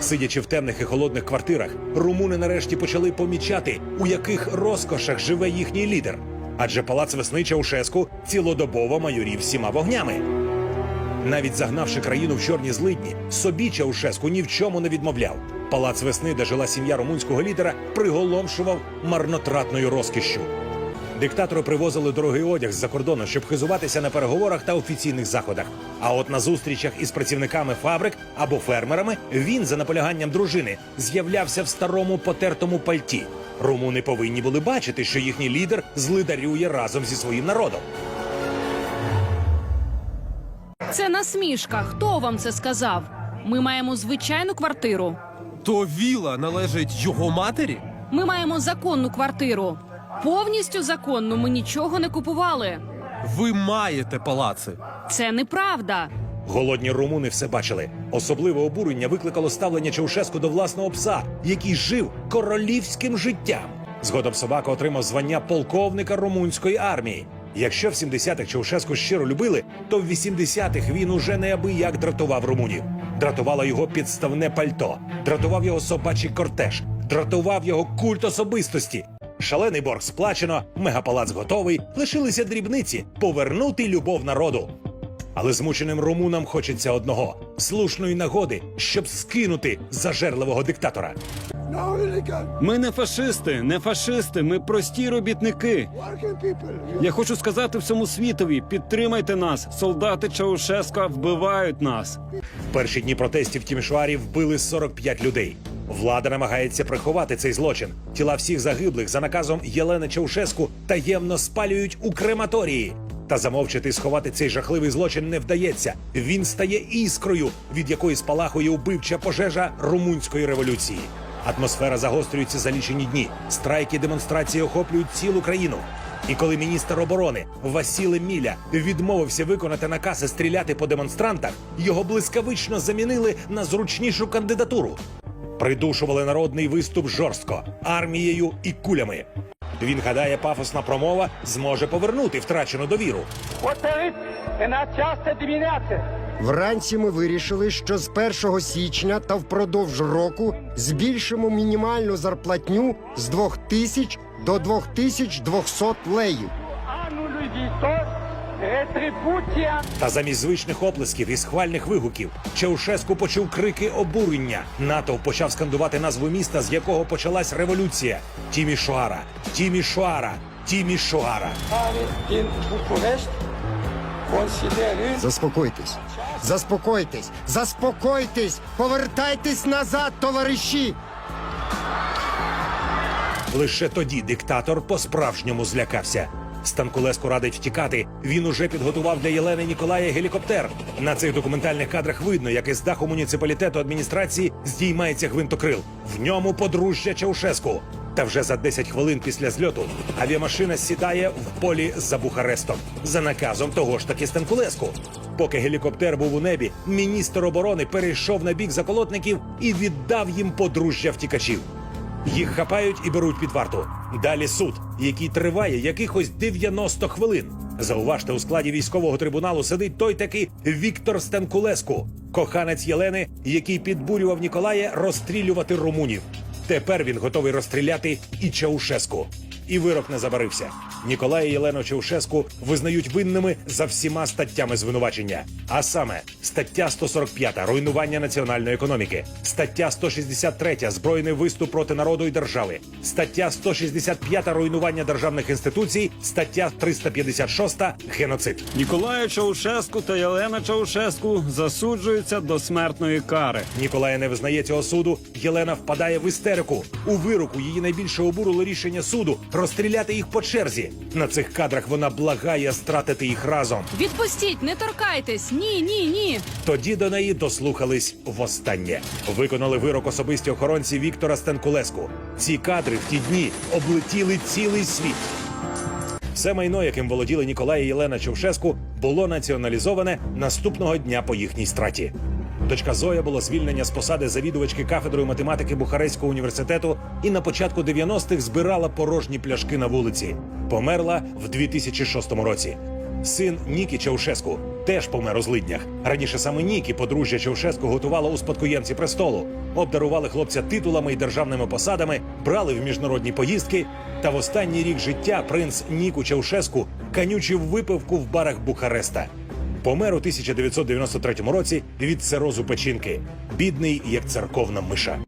Сидячи в темних і холодних квартирах, румуни нарешті почали помічати, у яких розкошах живе їхній лідер. Адже палац весни Чаушеску цілодобово майорів всіма вогнями. Навіть загнавши країну в чорні злидні, собі Чаушеску ні в чому не відмовляв. Палац весни, де жила сім'я румунського лідера, приголомшував марнотратною розкішшю. Диктатору привозили дорогий одяг з-за кордону, щоб хизуватися на переговорах та офіційних заходах. А от на зустрічах із працівниками фабрик або фермерами він, за наполяганням дружини, з'являвся в старому потертому пальті. Румуни повинні були бачити, що їхній лідер злидарює разом зі своїм народом. Це насмішка. Хто вам це сказав? Ми маємо звичайну квартиру. То віла належить його матері? Ми маємо законну квартиру. Повністю законну ми нічого не купували. Ви маєте палаци. Це неправда. Голодні румуни все бачили. Особливе обурення викликало ставлення Чаушеску до власного пса, який жив королівським життям. Згодом собака отримав звання полковника румунської армії. Якщо в 70-х Чаушеску щиро любили, то в 80-х він уже неабияк дратував румунів. Дратувало його підставне пальто, дратував його собачий кортеж, дратував його культ особистості. Шалений борг сплачено, мегапалац готовий, лишилися дрібниці повернути любов народу. Але змученим румунам хочеться одного слушної нагоди, щоб скинути зажерливого диктатора. Ми не фашисти, не фашисти, ми прості робітники. Я хочу сказати всьому світові: підтримайте нас. Солдати Чаушеска вбивають нас. В перші дні протестів в Тімішуарі вбили 45 людей. Влада намагається приховати цей злочин. Тіла всіх загиблих за наказом Єлени Чаушеску таємно спалюють у крематорії. Та замовчити і сховати цей жахливий злочин не вдається. Він стає іскрою, від якої спалахує убивча пожежа румунської революції. Атмосфера загострюється за лічені дні. Страйки демонстрації охоплюють цілу країну. І коли міністр оборони Васіле Міля відмовився виконати накази стріляти по демонстрантах, його блискавично замінили на зручнішу кандидатуру. Придушували народний виступ жорстко армією і кулями. Він гадає, пафосна промова зможе повернути втрачену довіру. Вранці ми вирішили, що з 1 січня та впродовж року збільшимо мінімальну зарплатню з 2000 до 2200 леїв. Anului Та замість звичних оплесків і схвальних вигуків Чаушеску почув крики обурення. Натовп почав скандувати назву міста, з якого почалась революція: care din București Заспокойтесь, заспокойтесь, заспокойтесь, повертайтесь назад, товариші. Лише тоді диктатор по-справжньому злякався. Станкулеску радить втікати. Він уже підготував для Єлени Ніколая гелікоптер. На цих документальних кадрах видно, як із даху муніципалітету адміністрації здіймається гвинтокрил. В ньому подружжя Чаушеску. Та вже за 10 хвилин після зльоту авіамашина сідає в полі за Бухарестом за наказом того ж таки Станкулеску. Поки гелікоптер був у небі, міністр оборони перейшов на бік заколотників і віддав їм подружжя втікачів. Їх хапають і беруть під варту. Далі суд, який триває якихось 90 хвилин. Зауважте, у складі військового трибуналу сидить той таки Віктор Стенкулеску, коханець Єлени, який підбурював Ніколая розстрілювати румунів. Тепер він готовий розстріляти і Чаушеску. І вирок не забарився. Ніколая і Єлену Чаушеску визнають винними за всіма статтями звинувачення. А саме стаття 145 руйнування національної економіки, стаття 163 збройний виступ проти народу і держави, стаття 165 руйнування державних інституцій, стаття 356 геноцид. Ніколаю Чаушеску та Єлена Чаушеску засуджуються до смертної кари. Ніколая не визнає цього суду. Єлена впадає в істерику. У вироку її найбільше обурило рішення суду розстріляти їх по черзі. На цих кадрах вона благає стратити їх разом. Відпустіть, не торкайтесь. Ні, ні, ні. Тоді до неї дослухались востаннє. Виконали вирок особисті охоронці Віктора Стенкулеску. Ці кадри в ті дні облетіли цілий світ. Все майно, яким володіли Ніколай і Єлена Човшеску, було націоналізоване наступного дня по їхній страті. Дочка Зоя було звільнення з посади завідувачки кафедрою математики Бухарестського університету і на початку 90-х збирала порожні пляшки на вулиці. Померла в 2006 році. Син Нікі Чаушеску теж помер у злиднях. Раніше саме Нікі подружжя Чаушеску готувало у спадкоємці престолу, обдарували хлопця титулами і державними посадами, брали в міжнародні поїздки. Та в останній рік життя принц Ніку Чаушеску канючив випивку в барах Бухареста. Помер у 1993 році від цирозу печінки, бідний як церковна миша.